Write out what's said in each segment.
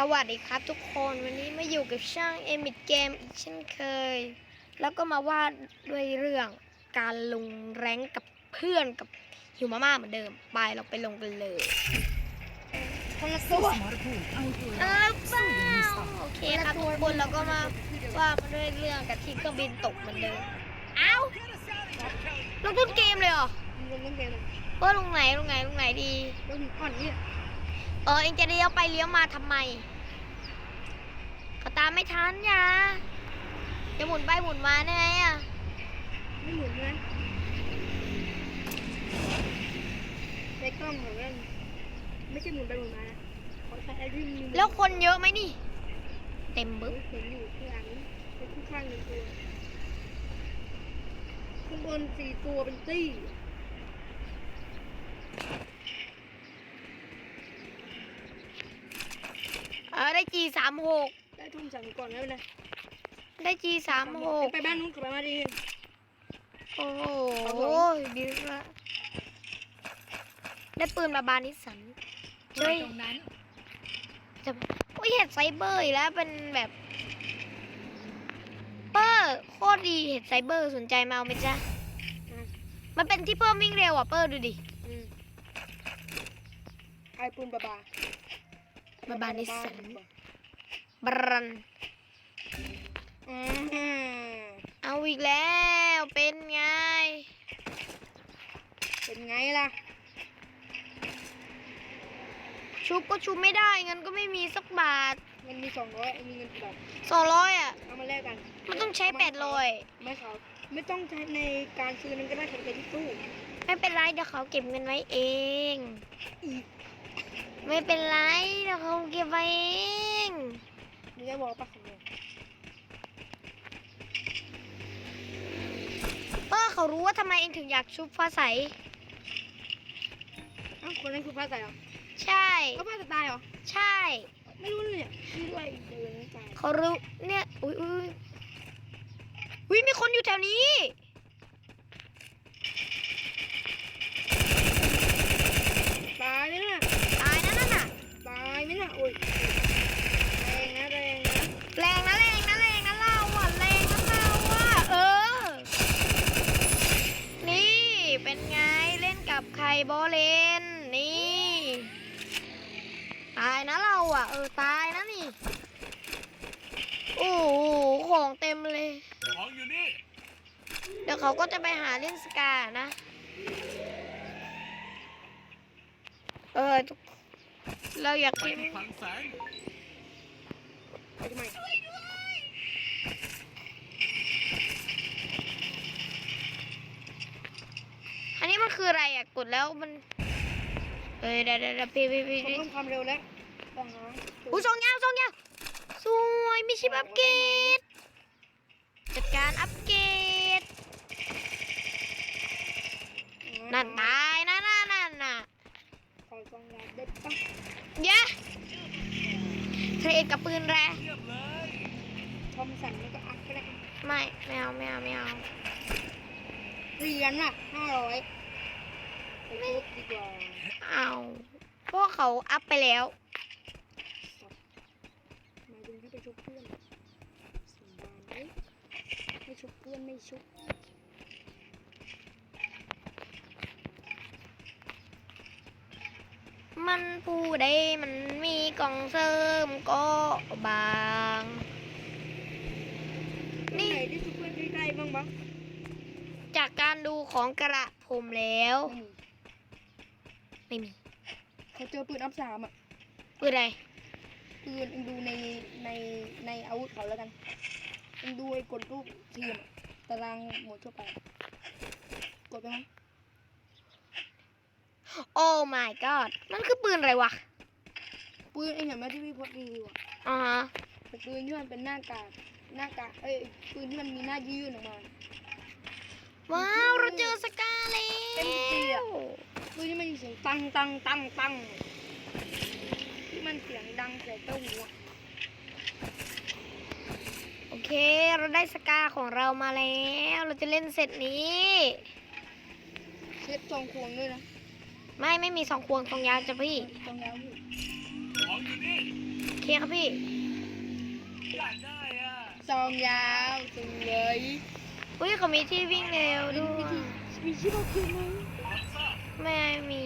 สวัสดีครับทุกคนวันนี้มาอยู่กับช่างเอมิดเกมอีกเช่นเคย แล้วก็มาวาดด้วยเรื่องการลงแรงกับเพื่อนกับฮิวมาม่าเหมือนเดิม ไปเราไปลงกันเลยคนละตัวเออเปล่าโอเคครับทุกคนเราก็มาว่ามาด้วยเรื่องกับที่เครื่องบินตกเหมือนเดิมเอ้าลงต้นเกมเลยเหรอลงต้นเกมเลยว่าลงไหนลงไหนลงไหนดีลงก่อนนี่ เออเองจะเลี้ยวไปเลี้ยวมาทำไมเขาตามไม่ทันอย่าจะหมุนไปหมุนมาได้ไงอะไม่หมุนนะใช้กล้องของเล่นไม่ใช่หมุนไปหมุนมานะเขาใช้ไอ้ที่มีแล้วคนเยอะไหมนี่ เต็มบึ๊บเห็นอยู่ข้างหลังเป็นข้างข้างหนึ่งตัวข้างบนสี่ตัวเป็นตี้ เออได้จี สามหกได้ทุ่มสั่งก่อนแล้วนะได้จีสามหกไปบ้านนู้นกลับมาดีโอ้โหดีละได้ปืนมาบานิสสันเฮ้เฮ้ยยตรงนั้นจะโอ้ยเห็ดไซเบอร์อีกแล้วเป็นแบบเปอร์โคตรดีเห็ดไซเบอร์สนใจมาเอาไหมจ๊ะอะมันเป็นที่เพิ่มวิ่งเร็วอะเปอร์ดูดิอืมไอ้ปืนบาบาบาบานิสสัน บรันอืมเอาอีกแล้วเป็นไง เป็นไงล่ะ ชุบก็ชุบไม่ได้เงินก็ไม่มีสักบาทเงินมีสองร้อยมีเงินกี่บาทสองร้อยอะเอามาแลกกันมันต้องใช้แปดร้อยไม่เขาไม่ต้องใช้ในการซื้อนั้นก็ได้เขาจะไปที่ตู้ไม่เป็นไรเดี๋ยวเขาเก็บเงินไว้เองอีกไม่เป็นไรเดี๋ยวเขาเก็บไว้เอง นี่จะบอกปะของเนี่ยเออเขารู้ว่าทำไมเองถึงอยากชุบฟ้าใส อ้าวคนนั้นคือผ้าใส่เหรอใช่ เขาผ้าจะตายเหรอ ใช่ ไม่รู้เลยเนี่ยนี่ด้วยเดินไม่ตายเขารู้เนี่ย อุ้ยอุ้ยอุ้ยมีคนอยู่แถวนี้ ตายไหมน่ะ ตายนะนั่นน่ะ ตายไหมน่ะโอ้ยแรงนะแรงนะ แรงนะแรงนะแรงนะเราอะแรงนะเราอะเออ นี่เป็นไงเล่นกับใครบอเลนนี่ตายนะเราอะ เออตายนะนี่โอ้โหของเต็มเลย ของอยู่นี่ เดี๋ยวเขาก็จะไปหาเล่นสกานะ เออทุก เราอยากไปกินที่คลังแสงไปทำไมอันนี้มันคืออะไรอะกดแล้วมันเอ้ยเดี๋ยวเดี๋ยวเดี๋ยวพี่พี่พี่เขาเพิ่มความเร็วแล้วต้องหาอุ้ยสองยาวสองยาวสวยมีชิปอัปเกรดจัดการอัปเกรดนั่นตายนะนั่นนั่นน่ะ ขอสอง ยาเด็ดปะเยะเทรดกับปืนแรงเทียบเลยทอมสันแล้วก็อัพก็ได้ไม่ไม่เอาไม่เอาไม่เอาเหรียญน่ะห้าร้อยไปทุบดีกว่าเอาเพราะเขาอัพไปแล้วหมายถึงให้ไปชุบเพื่อนสมบานเอ้ยไม่ชุบเพื่อนไม่ชุบ มันผู้ใดมันมีกล่องเสริมก็บาง นี่นี่ไหนที่ชุบเพื่อนใกล้ๆบ้างบ้างจากการดูของกระผมแล้ว ไม่มีเขาเจอปืนอัพสามอะปืนอะไรปืนเอ็งดูในในในอาวุธเขาแล้วกันเอ็งดูไอ้กดรูปทีมอะตารางหมดทั่วไป กดไปมั้ย โอ้ my god มันคือปืนอะไรวะ ปืนเอ็งเห็นไหมที่พี่โพสต์รีวิวอะอ่าฮะเป็นปืนที่มันเป็นหน้ากากหน้ากากเอ้ยปืนที่มันมีหน้ายื่นออกมา ว้าว เราเจอสกาแล้เอ็มจีอะวปืนที่มันมีเสียงตังตังตังตังที่มันเสียงดังใส่เต้าหูอะโอเค เราได้สกาของเรามาแล้ว เราจะเล่นเสร็จนี้ เช็ดจองควงด้วยนะ ไม่ไม่มีสองควงสองยาวจ้ะพี่จองยาวอยู่ของอยู่นี่โอเคเคครับพี่อยากได้อะซองยาวสวยอุ้ยเขามีที่วิ่งเร็วมีด้วยที่มีที่เราคือไหมรับทราบไม่มี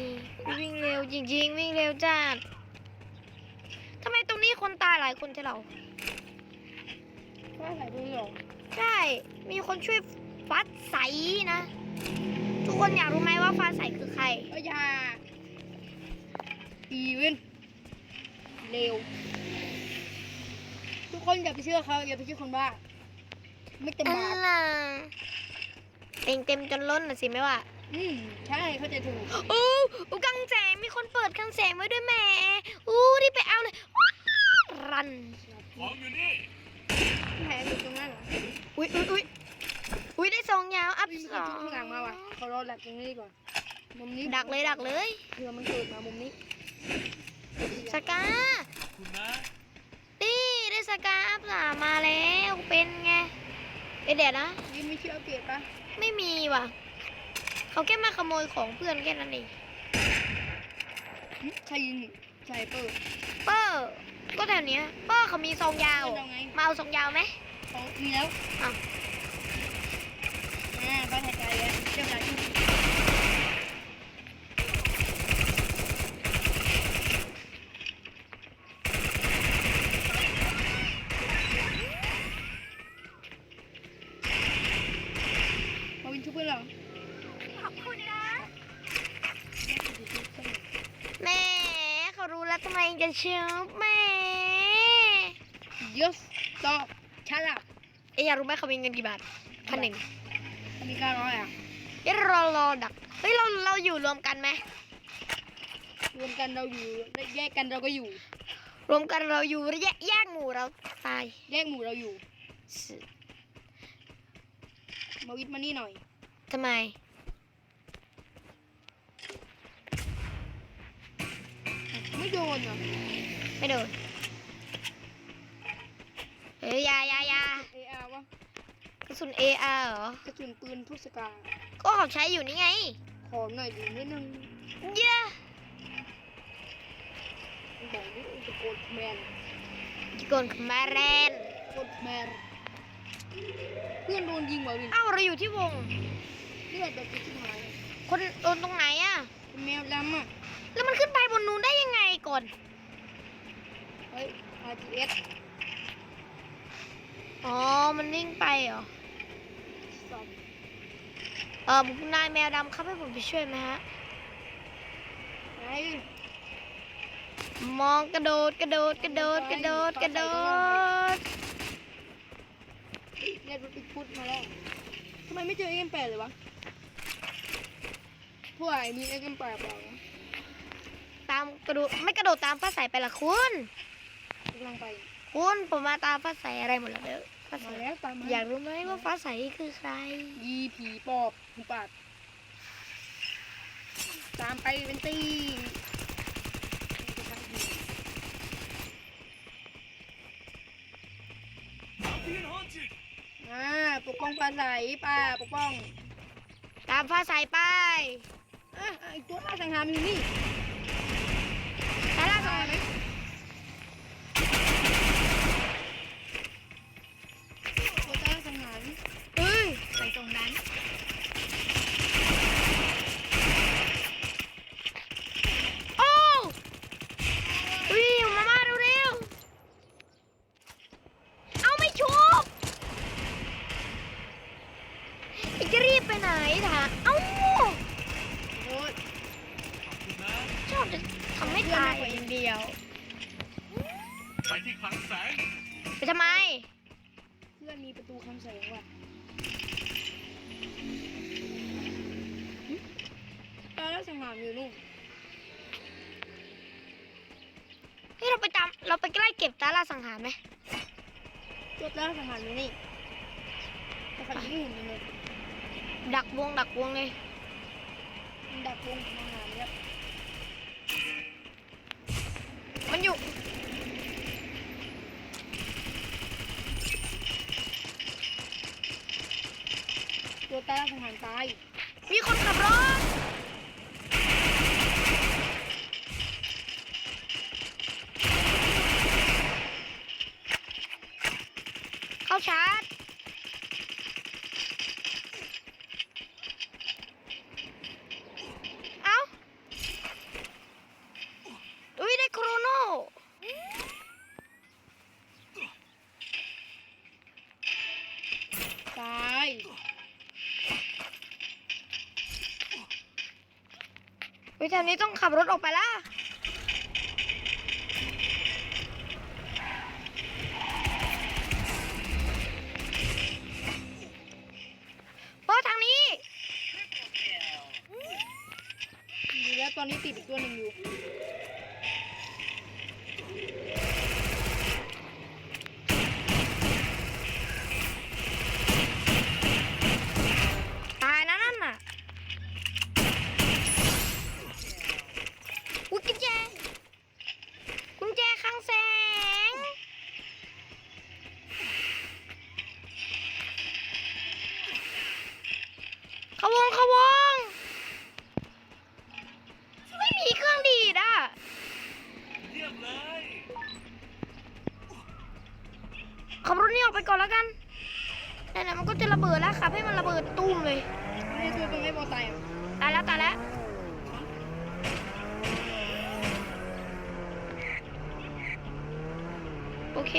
วิ่งเร็วจริงๆวิ่งเร็วจัดทำไมตรงนี้คนตายหลายคนใช่เราว่าอะไรด้วยหรอใช่มีคนช่วยฟัดใสนะ ทุกคนอยากรู้ไหมว่าฟ้าใสคือใคร ก็อยาอีเวนเร็ว ทุกคนอย่าไปเชื่อเขาอย่าไปเชื่อคนบ้า ไม่เต็มอะบาทล่ะเต็มเต็มจนล้นน่ะสิไม่ว่า อืมใช่เขาใจะถูกอู้อู้กังแสงมีคนเปิดกังแสงไว้ด้วยแหม่อู้รีบไปเอาเลยว้าวรัน ของอยู่นี่ แผลอยู่ตรงนั้นเหรอ อุ้ยอุ้ยอุ้ย อุ้ยได้สองยาวอัพอุ้ยมีสคนองชุบข้างหลังมาว่ะเขารอดักตรงนี้ดีกว่ามุมนี้ดักเลยดักเลยเผื่อมันเกิดมามุมนี้สกาคุณนะนี่ได้สกาอัพสามมาแล้วเป็นไงเอยเดี๋ยวนะ ยินไม่เชื่อเกลียดปะไม่มีว่ะ เขาแค่มาขโมยของเพื่อนแค่นั้นเองหึใครยิงใส่เปิดเปอร์ก็แถวเนี้ยเปอร์เขามีซองยาว เอาไงมาเอาซองยาวไหมเขามีแล้ว อ้าวอ่าบ้านไทย แล้วเจ้าหน้าที่มาวินชุบเพื่อนเหรอขอบคุณนะแม่เขารู้แล้วทำไมจะเชื่อแม่ยศต่อชาลับเอยอยากรู้ไหมเขามีเงินกี่บาทพันหนึ่ง มีการร้อยอะเดี๋ยวรอรอดักเฮ้ยเราเราอยู่รวมกันไหมรวมกันเราอยู่แยกกันเราก็อยู่ รวมกันเราอยู่แยกแยกหมู่เราตายแยกหมู่เราอยู่สึมาวิทย์มานี่หน่อยทำไมไม่โดนเหรอไม่โดนเฮ้ยอยาอยาอยา เออาวะ กระ สุน AR เหรอ กระสุนปืนพุสกาก็เขาใช้อยู่นี่ไง ขอหน่อยดินิดนึงเย้บอกนี่จะกดแมนจิโกนมาแรนกดแมนเพื่อนโดนยิงมาวินเอ้าเราอยู่ที่วง เลือดแบบที่หายคนโดนตรงไหนอะเป็นแมวดำอะแล้วมันขึ้นไปบนนู้นได้ยังไงก่อน เฮ้ย RTS อ๋อ มันวิ่งไปเหรอสอบเออคุณนายแมวดำครับให้ผมไปช่วยไหมฮะไหนมองกระโดดกระโดดกระโดดกระโดดกระโดดเรียกรถติดพุทธมาแล้วทำไมไม่เจอเอ็มแปดเลยวะพวกไอ้มีเอ็มแปดเปล่าวะตามกระโดดไม่กระโดดตามฟ้าใสไปละคุณกำลังไป คุณผมมาตามฟ้าใสอะไรหมดแล้วเด้อ ฟ้าใสมาแล้วตามมาอยากรู้ไหมว่าฟ้าใสคือใคร ยีผีปอบหูปาดตามไปเป็นตีเพียนฮอนจิตอ่าปกป้องปลาใสป้าปกป้องตามฟ้าใสไปอะไอตัวล่าสังหารอยู่นี่สาราสอตายงไหมตัวล่าสังหาร เอ้ย ไปตรงนั้น โอ้วิวมามาเร็วๆเอาไม่ชุบอีกจะรีบ ไปไหนถามเอ้าโอ้ยชอบจะทำให้ตายอย่างเดียว ไปที่คลังแสงไปทำไม เพื่อนมีประตูคำแสงว่ะตัวล่าสังหารอยู่นู่นเฮ้ยเราไปตามเราไปใกล้เก็บตาล่าสังหารไหมตัวล่าสังหารอยู่นี่แต่เขายิงไม่เห็นเลย ดักวงดักวงเลยมันดักวงสังหารเนี่ยมันอยู่ตัวตาสังหารตายมีคนขับรถ ชาร์จ เอ้า อุ้ยได้โครโน ตาย วิธีนี้ต้องขับรถออกไปละโอ้ทางนี้ดีแล้วตอนนี้ติดอีกตัวหนึ่งอยู่ บิดแล้วขับให้มันระเบิดตุ้มเลยไม่ได้ตัวตรงไม่พอตายอะตายแล้วตายแล้วโอเค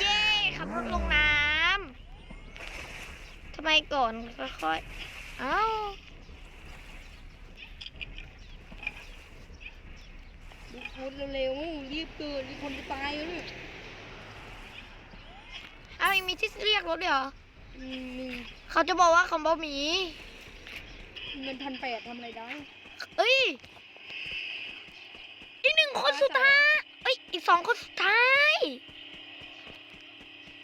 เย้ขับรถลงน้ำทำไมก่อนค่อยๆเอ้าดูพูดเร็วๆรีบเกิดมีคนจะตายแล้วเนี่ยเอา ยังมีที่เรียกรถด้วยเหรอ อืมมีเขาจะบอกว่าเขาบ่มี เงินพันแปดทำอะไรได้ เอ้ย อีกหนึ่งคนสุดท้าย เอ้ย อีกสองคนสุดท้าย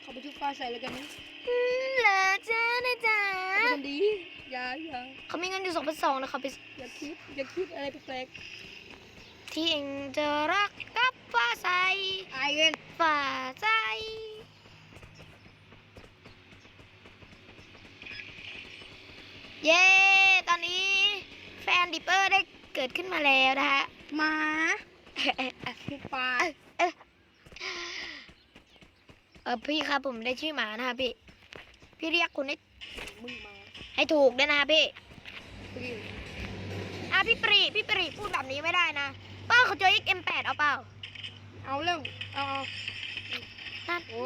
เขาไปชุบฟ้าใส่แล้วกันนะอืมเหรอจ้านะจ๊ะเขาเป็นคนดี อย่าอย่าเขามีเงินอยู่สองพันสองนะเขาไปอย่าคิด อย่าคิดอะไรแปลกที่เองจะรักกับฟ้าใสๆอายเงิน ฟ้าใส เย้ ตอนนี้แฟนดิปเปอร์ได้เกิดขึ้นมาแล้วนะฮะหมาชุบปลาเออพี่ครับผมได้ชื่อหมานะคะพี่ พี่เรียกคุณให้มึงมาให้ถูกด้วยนะคะพี่ปรีอะพี่ปรีพี่ปรีพูดแบบนี้ไม่ได้นะป้าเขาเจอ XM8 เอาเปล่า เอาเร็วเอาเอานั่นโอ้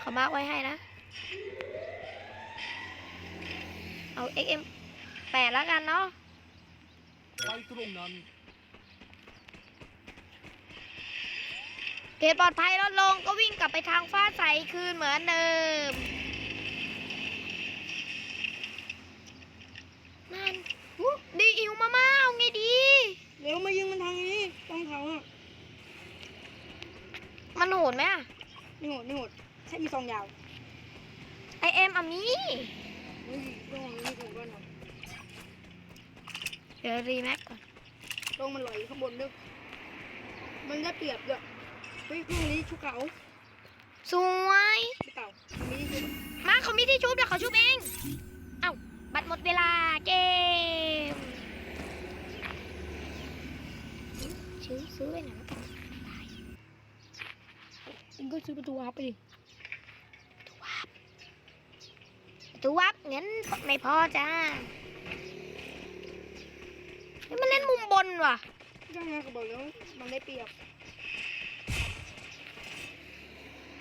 เขามาร์กไว้ให้นะ เอา XM8 แล้วกันเนาะไปตรงนั้นเกรดปลอดภัยลดลงก็วิ่งกลับไปทางฟ้าใสคืนเหมือนเดิม นั่นอุ๊ยดีอิวมาม่าเอาไงดีเร็วมายิงมันทางนี้ต้องเขาอะ มันโหดไหมอะไม่โหดไม่โหดแค่มีซองยาว ไอเอ็มอะมี เฮ้ยต้องเอานี่ก่อนก่อนนะเดี๋ยวรีแม็กก่อนต้องมันลอยข้างบนด้วยมันได้เปรียบด้วยเฮ้ยเครื่องนี้ชุกเขาสวยไม่เต่ามีชุบมาเขามีที่ชุบเดี๋ยวเขาชุบเอง เอ้า บัตรหมดเวลาเกมซื้อซื้อไปไหนวะเองก็ซื้อประตูวาร์ปไปดิ ตัววับงั้นไม่พอจ้านี่มันเล่นมุมบนว่ะ ยังไงก็บอกแล้วมันได้เปรียบ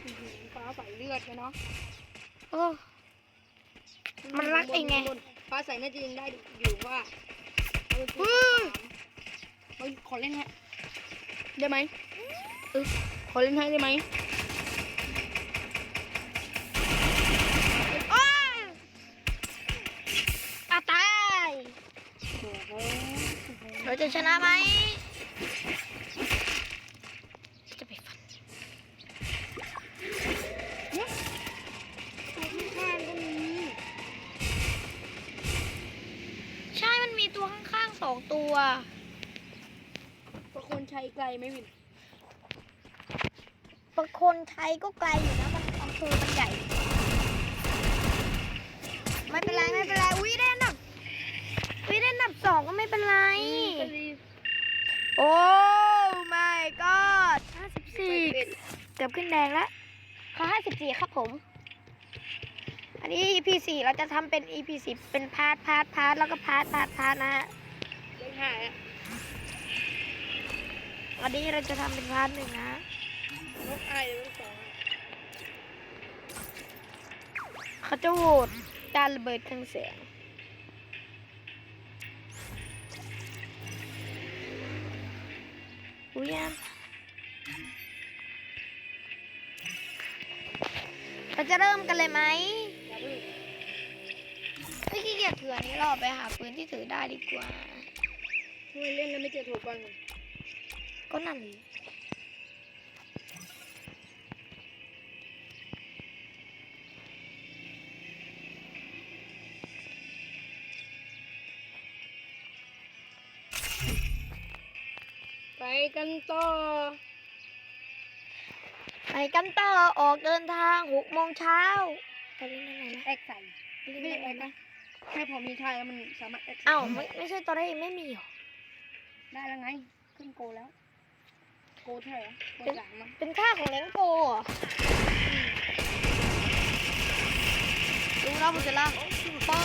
อื้อหือฟ้าใสเลือดนะเนาะโอ้ มันรักเองไง ฟ้าใสน่าจะยังได้อยู่ว่าเอาไปพูดอื้อเฮ้ยขอเล่นฮะได้ไหมเออขอเล่นให้ได้ไหม เราจะชนะไหมจะไปฟันตัวข้างๆก็มีใช่ มันมีตัวข้างๆสองตัวประคนชัยไกลไหมวินบางคนไทยก็ไกลอยู่นะ มันอำเภอมันใหญ่ ไม่เป็นไร ไม่เป็นไร อุ้ยได้ อันดับอุ้ยได้อันดับสองก็ไม่เป็นไรก็รีบโอ้ my เกือบขึ้นแดงแล้วขอห้าสิบสี่ครับผม อันนี้ EP สี่เราจะทำเป็น EP สิบเป็นพาร์ทพาร์ทพาร์ทแล้วก็พาร์ทพาร์ทพาร์ทนะฮะเลขห้าอะอันนี้เราจะทำเป็นพาร์ทหนึ่งนะนกไอายเลขสองอะเขาจะโหวตการระเบิดเครื่องเสียง อุ้ยแอมเราจะเริ่มกันเลยไหมอย่าเพิ่งไม่ขี้เกียจถืออันนี้เราไปหาปืนที่ถือได้ดีกว่าทำไมเล่นแล้วไม่เจอถูกก่อนกันก็นั่นดิไกันต่อ ไปกันต่อออกเดินทางหกโมงเช้าไปเล่นยังไงนะแอกใส่ไม่ได้แอกนะแค่พอมีทายแล้วมันสามารถแอกใส่อ้าวไม่ไม่ใช่ตอนแรกยังไม่มีหรอได้แล้วไง ขึ้นโกแล้ว โกเท่าไหร่อะโกสามมั้งเป็นค่าของเล้งโกเหรอดูแล้วมันจะล่าโปป้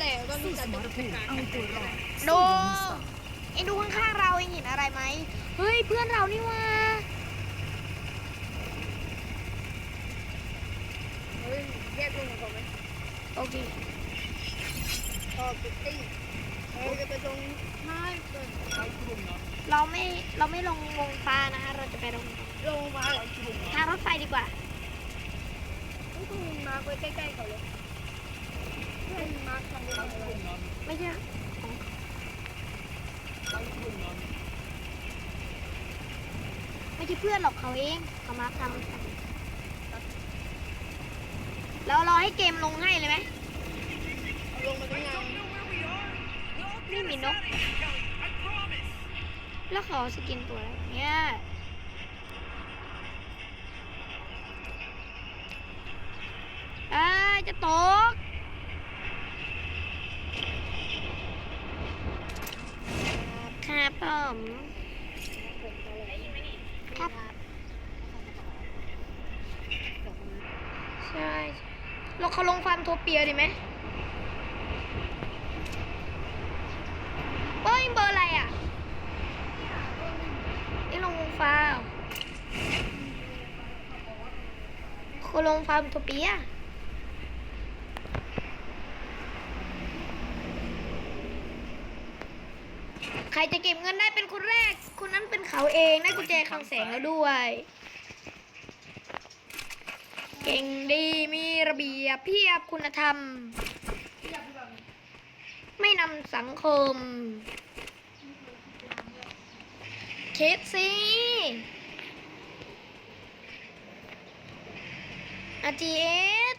แต่ก็มีการจะเป็นการแข่งขันดูไอ้ดูข้างๆเราเองเห็นอะไรไหมเฮ้ยเพื่อนเรานี่ว่าเฮ้ยแยกลงก่อนไหมโอเคออกจุดตี้เราจะไปตรงท้ายเกินไปตรงนั้นเราไม่เราไม่ลงวงฟ้านะคะเราจะไปลงลงมาเหรอไปตรงนั้นทางรถไฟดีกว่าต้องคุณมาร์คไว้ใกล้ๆเขาเลยเพื่อนมาร์คทำ ไม่ใช่ไม่ใช่เพื่อนหรอกเขาเองเขามาทำเรารอให้เกมลงให้เลยไหมลงมาตั้งนานไม่มีนก แล้วขอสกินตัวอะไรเนี่ยอ้ยจะตก ครับผมครับใช่เราเขาลงฟาร์มโทเปียดีไหมเอ้ยเบอร์อะไรอะนี่ลงวงฟาร์มเขาลงฟาร์มโทเปีย ใครจะเก็บเงินได้เป็นคนแรก คนนั้นเป็นเขาเองได้กุญแจคลังแสงแล้วด้วย เก่งดีมีระเบียบเพียบคุณธรรม ไม่นำสังคม คิดสิอาจีเอส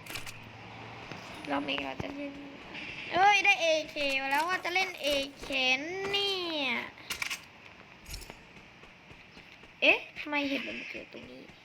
เราไม่เราจะเล่นเอ้ย ได้เอเคแล้วว่าจะเล่นเอเคเนี่ hoşuma gidiyor.